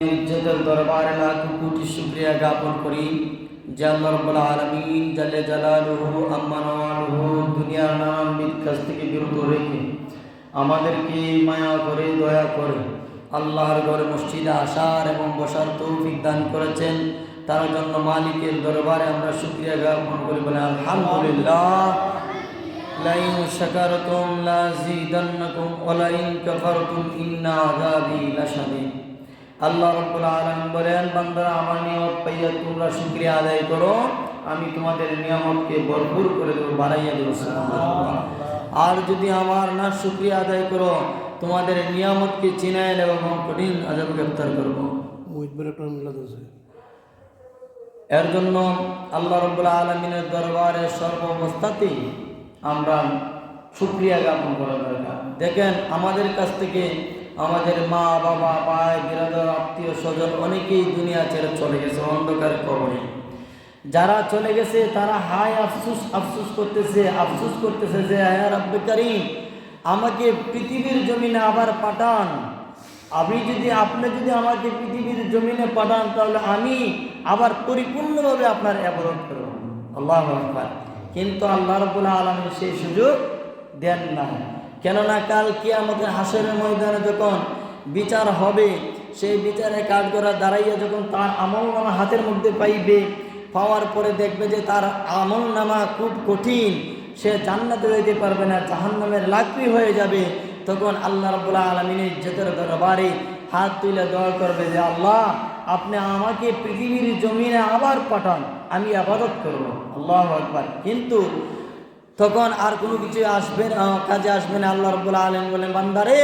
ইজ্জতের দরবারে লাখ কোটি শুক্রিয়া জ্ঞাপন করি। যে আল্লাহ জালে জালালুহু আম্মা নওয়ালুহু দুনিয়ার নানান বিদ কাছ থেকে বিরত রেখে আমাদেরকে মায়া করে, দয়া করে আল্লাহর ঘরে মসজিদে আসার এবং বসার তৌফিক দান করেছেন। তার জন্য মালিকের দরবারে আমরা শুক্রিয়া জ্ঞাপন করি বলে আলহামদুলিল্লাহ। লাইন শাকারতুম লাযিদান্নাকুম ওয়া লাইন ইন্না আযাবি লাশাদীদ। আল্লাহ রব্বুল আলামিন বলেন বান্দারা আমার নিয়ামত পাইয়া তোমরা শুকরিয়া আদায় করো আমি তোমাদের নিয়ামতকে ভরপুর করে দেবো বাড়াইয়া দেবো আর যদি আমার না শুকরিয়া আদায় করো তোমাদের নিয়ামতকে চিনায় নেব এবং কঠিন আজাব গ্রেপ্তার করব। এর জন্য আল্লাহ রব্বুল আলমিনের দরবারে সর্বাবস্থাতেই আমরা সুক্রিয়া জ্ঞাপন করা দরকার। দেখেন আমাদের কাছ থেকে আমাদের মা, বাবা, ভাই বিরাদর আত্মীয়, স্বজন অনেকেই দুনিয়া ছেড়ে চলে গেছে, অন্ধকার কবরে। যারা চলে গেছে, তারা হায় আফসুস আফসুস করতেছে আফসুস করতেছে যে হ্যাঁ রব্বে আমাকে পৃথিবীর জমিনে আবার পাঠান। আমি যদি, আপনি যদি আমাকে পৃথিবীর জমিনে পাঠান, তাহলে আমি আবার পরিপূর্ণভাবে আপনার অ্যাবরত করব। আল্লাহ কিন্তু আল্লাহ রবুল্লা আলমী সেই সুযোগ দেন না কেননা কাল আমাদের হাসরের ময়দানে যখন বিচার হবে, সেই বিচারে কাজ করা দাঁড়াইয়া যখন তার আমল নামা হাতের মধ্যে পাইবে, পাওয়ার পরে দেখবে যে তার আমল নামা খুব কঠিন। সে জান্নাতে যেতে পারবে না, জাহান্নামের লাকড়ি হয়ে যাবে। তখন আল্লাহ রবুল্লা আলমিনের জেতের দরবারে হাত তুলে দোয়া করবে যে, আল্লাহ, আপনি আমাকে পৃথিবীর জমিনে আবার পাঠান, আমি আবাদত করব। আল্লাহ আকবার। কিন্তু তখন আর কোনো কিছু আসবে না, কাজে আসবে না। আল্লাহ রবুল্লা আলম বলেন, বান্দারে,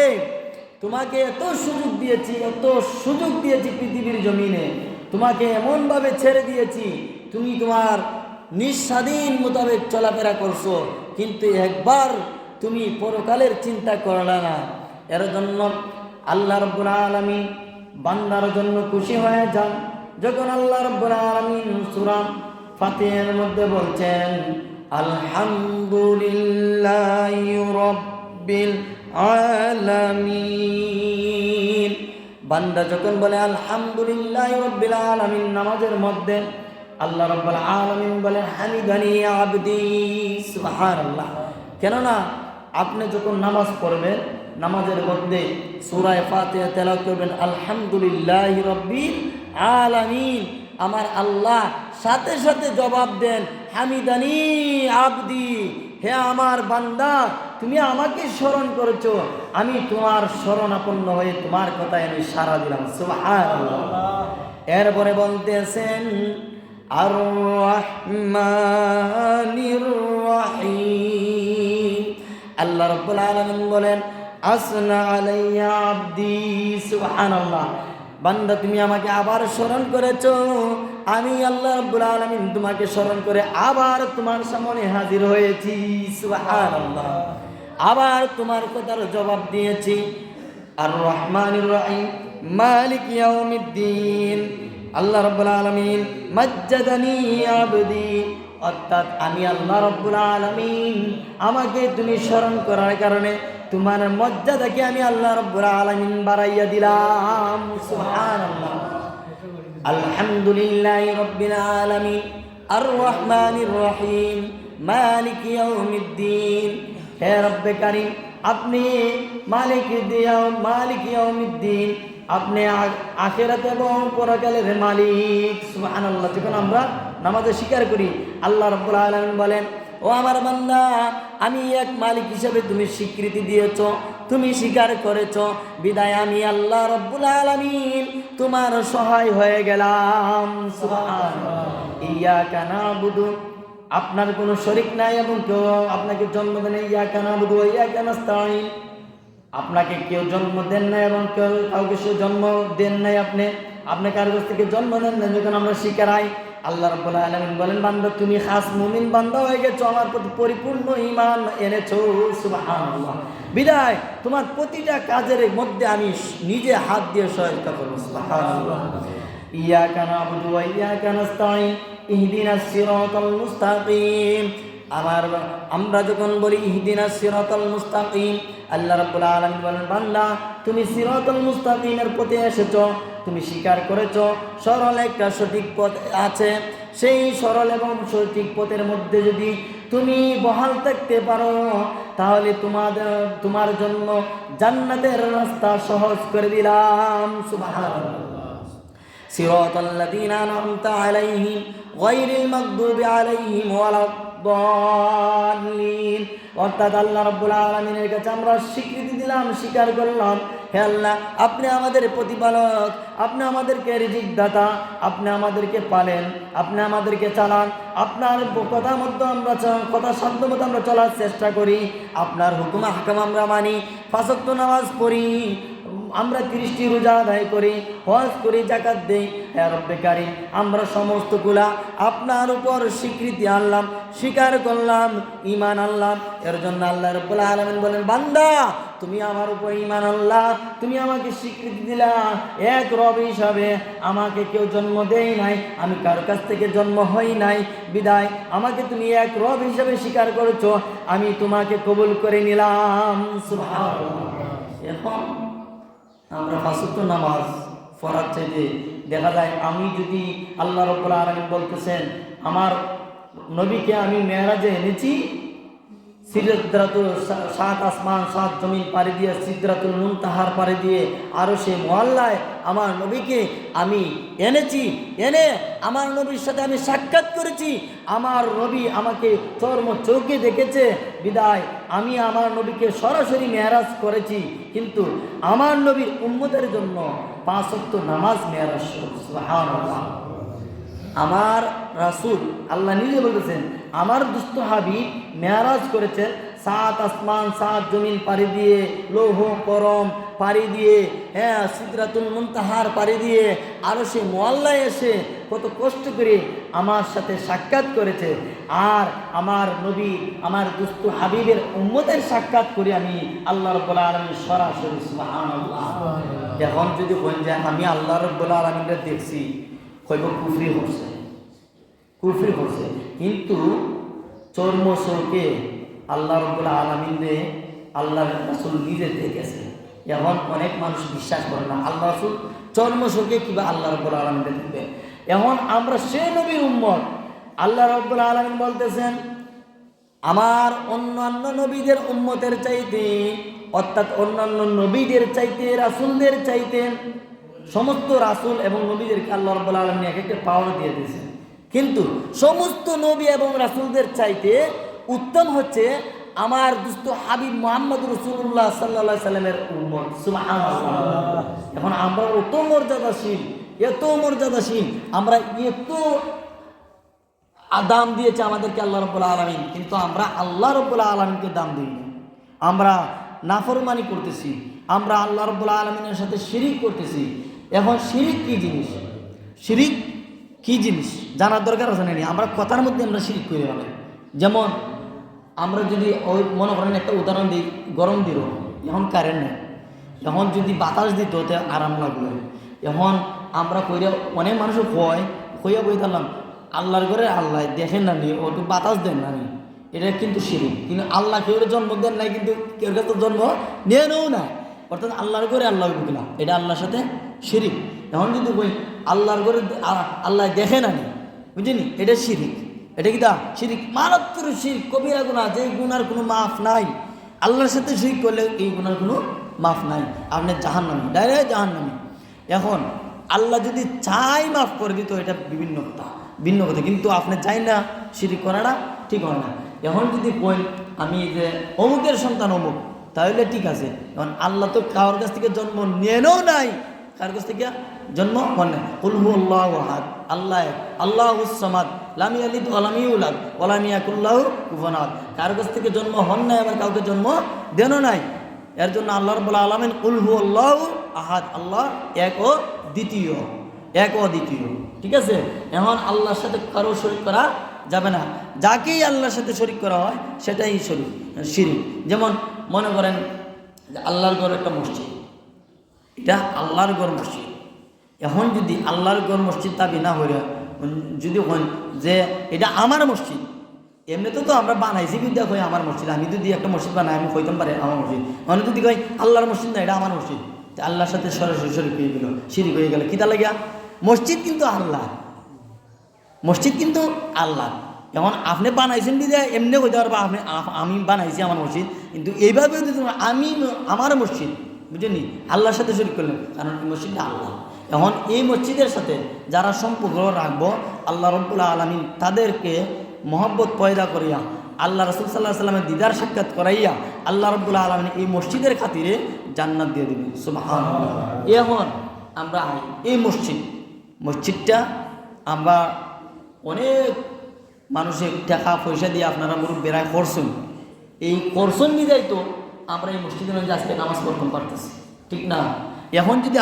তোমাকে এত সুযোগ দিয়েছি, এত সুযোগ দিয়েছি পৃথিবীর জমিনে, তোমাকে এমনভাবে ছেড়ে দিয়েছি, তুমি তোমার নিঃস্বাধীন মোতাবেক চলাফেরা করছ, কিন্তু একবার তুমি পরকালের চিন্তা করলে না। এর জন্য আল্লাহ রব্বুল আলমী বান্দার জন্য খুশি হয়ে যান। যখন আল্লাহ রব্বুল আলমিন সুরাম ফাতিহের মধ্যে বলছেন আলহামদুলিল্লাহ রব্বিল আলামিন। বান্দা যখন বলে আলহামদুলিল্লাহ রব্বিল আলামিন, নামাজের মধ্যে আল্লাহ রব্বুল আলামিন বলে হামিদানি আবদি, সুবহানাল্লাহ। কেননা আপনি যখন নামাজ পড়বেন, নামাজের মধ্যে সূরায়ে ফাতিহা তেলাওয়াত করবেন, আলহামদুলিল্লাহ রব্বিল আলামিন। আমার আল্লাহ সাথে সাথে জবাব দেন, হামিদানি আবদি, হে আমার বান্দা, তুমি আমাকে স্মরণ করেছ, আমি তোমার শরণাপন্ন হয়ে তোমার কথায় আমি সারা দিলাম এরপরে বলতেছেন আর আল্লাহ রাব্বুল আলামিন বলেন, আসনা আলাইয়া আবদি, সুবহানাল্লাহ। বান্দা, তুমি আমাকে আবার স্মরণ করেছ। আমি আল্লাহ রাব্বুল আলমিন তোমাকে স্মরণ করে আবার তোমার সামনে হাজির হয়েছি। আবার তোমার কথার জবাব দিয়েছি। আর রহমান রহিম, মালিক ইয়াউমিদ্দিন। আল্লাহ রাব্বুল আলমিন, মাজ্জাদানি আবদি। অর্থাৎ আমি আল্লাহ রাব্বুল আলমিন, আমাকে তুমি স্মরণ করার কারণে তোমার মর্যাদাকে আমি আল্লাহ রাব্বুল আলামিন বাড়াইয়া দিলাম। আলহামদুলিল্লাহ রব্বিল আলামিন। আর রহমানির রহিম। মালিক ইয়াউমিদ্দিন। হে রব্বে কারিম, আপনি মালিক মালিক ইয়াউমিদ্দিন। আপনি আখেরাত এবং পরকালের মালিক। সুবহানাল্লাহ। যখন আমরা নামাজে স্বীকার করি, আল্লাহ রাব্বুল আলামিন বলেন ও আমার বান্দা, আমি এক মালিক হিসেবে তুমি স্বীকৃতি দিয়েছ, তুমি স্বীকার করেছ। বিদায় আমি আল্লাহ রব্বুল আলামিন তোমার সহায় হয়ে গেলাম। সুবহানাল্লাহ। ইয়াকা নাবুদু। আপনার কোনো শরিক নাই এবং কেউ আপনাকে জন্ম দেন ইয়া কানা বুধু ইয়া কানাস্তাইন আপনাকে কেউ জন্ম দেন নাই এবং কেউ কাউকে সে জন্ম দেন নাই আপনি। আপনি কার কাছ থেকে জন্ম দেন না যখন আমরা শিকার শিকারাই আল্লাহ রাব্বুল আলামিন বলেন, বান্দা, তুমি খাস মুমিন বান্দা হয়ে গেছো, আমার প্রতি পরিপূর্ণ ইমান এনেছো, সুবহানাল্লাহ। বিদায়, তোমার প্রতিটা কাজের মধ্যে আমি নিজে হাত দিয়ে সহায়তা করব, সুবহানাল্লাহ। ইয়াকা নাবুদু ওয়া ইয়াকা নাস্তাইন ইহদিনাস সিরাতাল মুস্তাকিম। আমার আমরা যখন বলি ইহদিনা সিরাতাল মুস্তাকিম, আল্লাহ রাব্বুল আলামিন বলেন, বান্দা, তুমি সিরাতাল মুস্তাকিমের পথে এসেছ তুমি স্বীকার করেছ সরল একটা সঠিক পথ আছে সেই সরল এবং সঠিক পথের মধ্যে যদি তুমি বহাল থাকতে পারো তাহলে তোমাদের তোমার জন্য জান্নাতের রাস্তা সহজ করে দিলাম সুবহানাল্লাহ صراط الذين أنعمت عليهم غير المغضوب عليهم ولا الضالين অর্থাৎ আল্লাহ রব্বুল আলমিনের কাছে আমরা স্বীকৃতি দিলাম, স্বীকার করলাম। হে আল্লাহ, আপনি আমাদের প্রতিপালক, আপনি আমাদেরকে রিজিক দাতা আপনি আমাদেরকে পালেন, আপনি আমাদেরকে চালান। আপনার কথা মতো আমরা কথা সাধ্য মতো আমরা চলার চেষ্টা করি। আপনার হুকুম, হাকাম আমরা মানি। পাঁচক্ত নামাজ পড়ি, আমরা তিরিশটি রোজা আদায় করি, হজ করি জাকাত দেই। হ্যাঁ রব্বে আমরা সমস্তগুলা আপনার উপর স্বীকৃতি আনলাম। স্বীকার করলাম ইমান আনলাম। এর জন্য আল্লাহ রব্বুল আলমিন বলেন, বান্দা, তুমি আমার উপর ইমান আল্লাহ তুমি আমাকে স্বীকৃতি দিলা। এক রব হিসাবে আমাকে কেউ জন্ম দেয় নাই, আমি কারও কাছ থেকে জন্ম হই নাই। বিদায়, আমাকে তুমি এক রব হিসাবে স্বীকার করেছ, আমি তোমাকে কবুল করে নিলাম। এখন আমরা ফাঁসুক্ত নামাজ পড়ার চাইতে দেখা যায়, আমি যদি আল্লাহ রব্বুল আলমিন বলতেছেন, আমার নবীকে আমি মেয়েরাজে এনেছি। সাত আসমান, সাত জমিন পাড়ি দিয়ে, সিদ্রাতুল মুনতাহার পাড়ি দিয়ে আরও সে মহল্লায় আমার নবীকে আমি এনেছি। এনে আমার নবীর সাথে আমি সাক্ষাৎ করেছি। আমার নবী আমাকে চর্ম চৌকে দেখেছে। বিদায়, আমি আমার নবীকে সরাসরি মেয়ারাজ করেছি। কিন্তু আমার নবীর উম্মতের জন্য পাঁচ ওয়াক্ত নামাজ মেয়ারাজ আমার রাসূল আল্লাহ নিজে বলতেছেন আমার দুস্থ হাবিব মেয়ারাজ করেছেন সাত আসমান সাত জমিন পাড়ি দিয়ে লৌহ করম পাড়ি দিয়ে হ্যাঁ সিদ্রাতুল মুনতাহার পাড়ি দিয়ে আরও সে মোয়াল্লায় এসে কত কষ্ট করে আমার সাথে সাক্ষাৎ করেছে। আর আমার নবী আমার দুস্থ হাবিবের উম্মতের সাক্ষাৎ করে আমি আল্লাহ রব্বুল আলমী সরাসরি এখন যদি বলেন যে আমি আল্লাহ রব্বুল আলমীকে দেখছি কইব কুফরি হচ্ছে কুফরি হচ্ছে কিন্তু চর্ম শোকে আল্লাহ রব্বুল আলমিনে আল্লাহ রাসুল নিজে দেখেছে। এখন অনেক মানুষ বিশ্বাস করে না, আল্লাহ রাসুল চর্ম শোকে কিবা আল্লাহ রব্বুল আলমিনে দেখবে এখন আমরা সে নবীর উম্মত, আল্লাহ রব্বুল আলমিন বলতেছেন, আমার অন্যান্য নবীদের উম্মতের চাইতে, অর্থাৎ অন্যান্য নবীদের চাইতে, রাসুলদের চাইতে সমস্ত রাসুল এবং নবীদেরকে আল্লাহ রব্বুল আলমী এক একটা পাওয়ার দিয়ে দিয়েছেন। কিন্তু সমস্ত নবী এবং রাসুলদের চাইতে উত্তম হচ্ছে আমার দুস্থ হাবিব মোহাম্মদ রসুল্লাহ সাল্লা সাল্লামের উম্মত। এখন আমরা অত মর্যাদাশীল, এত মর্যাদাশীল, আমরা এত দাম দিয়েছে আমাদেরকে আল্লাহ রব্বুল আলমিন, কিন্তু আমরা আল্লাহ রব্বুল আলমিনকে দাম দিই না আমরা নাফরমানি করতেছি, আমরা আল্লাহ রব্বুল আলমিনের সাথে শিরিক করতেছি এখন শিরিক কি জিনিস? শিরিক কি জিনিস? জানার দরকার আছে নাকি আমরা কথার মধ্যে আমরা শিরিক করে ফেলাই যেমন আমরা যদি ওই মনে করেন একটা উদাহরণ দিই, গরম দিল, এখন কারেন্ট নেই। এখন যদি বাতাস দিত, তো আরাম লাগল। এখন আমরা কইরা অনেক মানুষ কয়, কইয়া বই দিলাম আল্লাহর ঘরে আল্লাহ, দেখেন না নি, ও একটু বাতাস দেন না নি। এটা কিন্তু শিরি কিন্তু আল্লাহ কেউ জন্ম দেন নাই, কিন্তু কেউ কাছে জন্ম নিয়ে নেও না অর্থাৎ আল্লাহর ঘরে আল্লাহ বুঝলাম এটা আল্লাহর সাথে শিরিক। এখন যদি কই, আল্লাহর ঘরে আল্লাহ দেখে না নি বুঝিনি এটা শিরিক। এটা কি দা? শিরিক। মারাত্মক শিরিক, কবিরা গুণা যে গুণার কোনো মাফ নাই। আল্লাহর সাথে শিরিক করলে এই গুণার কোনো মাফ নাই। আপনি জাহান নামি ডাইরেক্ট জাহান নামি এখন, আল্লাহ যদি চাই মাফ করে দিত, এটা বিভিন্ন কথা, ভিন্ন কথা। কিন্তু আপনি চাই না শিরিক করাটা ঠিক হয় না। এখন যদি কই, আমি যে অমুকের সন্তান অমুক, তাহলে ঠিক আছে। এখন আল্লাহ তো কারোর কাছ থেকে জন্ম নেনও নাই কার কাছ থেকে? জন্ম হন না কুলহু আল্লাহ আহাদ। আল্লাহ আল্লাহ উসমাদ লামি আলিদ ওলামি উলাদ ওলামিয়া কুল্লাহ কুফনাদ কার কাছ থেকে জন্ম হন নাই আবার কাউকে জন্ম দেনও নাই? এর জন্য আল্লাহ রব্বুল আলমিন উলহু আল্লাহ আহাদ। আল্লাহ এক ও দ্বিতীয়। এক ও দ্বিতীয়। ঠিক আছে? এখন আল্লাহর সাথে কারও শরিক করা যাবে না। যাকেই আল্লাহর সাথে শরিক করা হয়, সেটাই শরিক, শিরিক। যেমন মনে করেন আল্লাহর ঘর একটা মসজিদ। এটা আল্লাহর ঘর মসজিদ। এখন যদি আল্লাহর ঘর মসজিদ দাবি না হইয়া যদি হন যে এটা আমার মসজিদ, এমনিতে তো আমরা বানাইছি কিন্তু কই আমার মসজিদ, আমি যদি একটা মসজিদ বানাই, আমি কইতাম পারে আমার মসজিদ। মানে যদি কই আল্লাহর মসজিদ না, এটা আমার মসজিদ আল্লাহর সাথে সরাসরি শরীর হয়ে গেল, শিরিক হয়ে গেল কিতা লাগিয়া? মসজিদ কিন্তু আল্লাহ। মসজিদ কিন্তু আল্লাহ। যেমন আপনি বানাইছেন দিদি এমনি কইতে পারবা আপনি আমি বানাইছি আমার মসজিদ, কিন্তু এইভাবে যদি আমি, আমার মসজিদ বুঝেনি আল্লাহর সাথে শরীর করলেন, কারণ এই মসজিদটা আল্লাহ। এখন এই মসজিদের সাথে যারা সম্পর্ক রাখব, আল্লাহ রব্বুল্লাহ আলমিন তাদেরকে মহব্বত পয়দা করিয়া, আল্লাহ রসুল সাল্লাহ সাল্লামের দিদার সাক্ষাৎ করাইয়া, আল্লাহ রব্বুল্লাহ আলমিন এই মসজিদের খাতিরে জান্নাত দিয়ে দিবেন। সুবহান এখন আমরা এই মসজিদ, মসজিদটা আমরা অনেক মানুষের টাকা পয়সা দিয়ে আপনারা বেড়ায় করছেন। এই করছেন বিদায় তো আমরা এই মসজিদের মধ্যে আজকে নামাজ পড়তে পারতেছি। ঠিক না? এখন যদি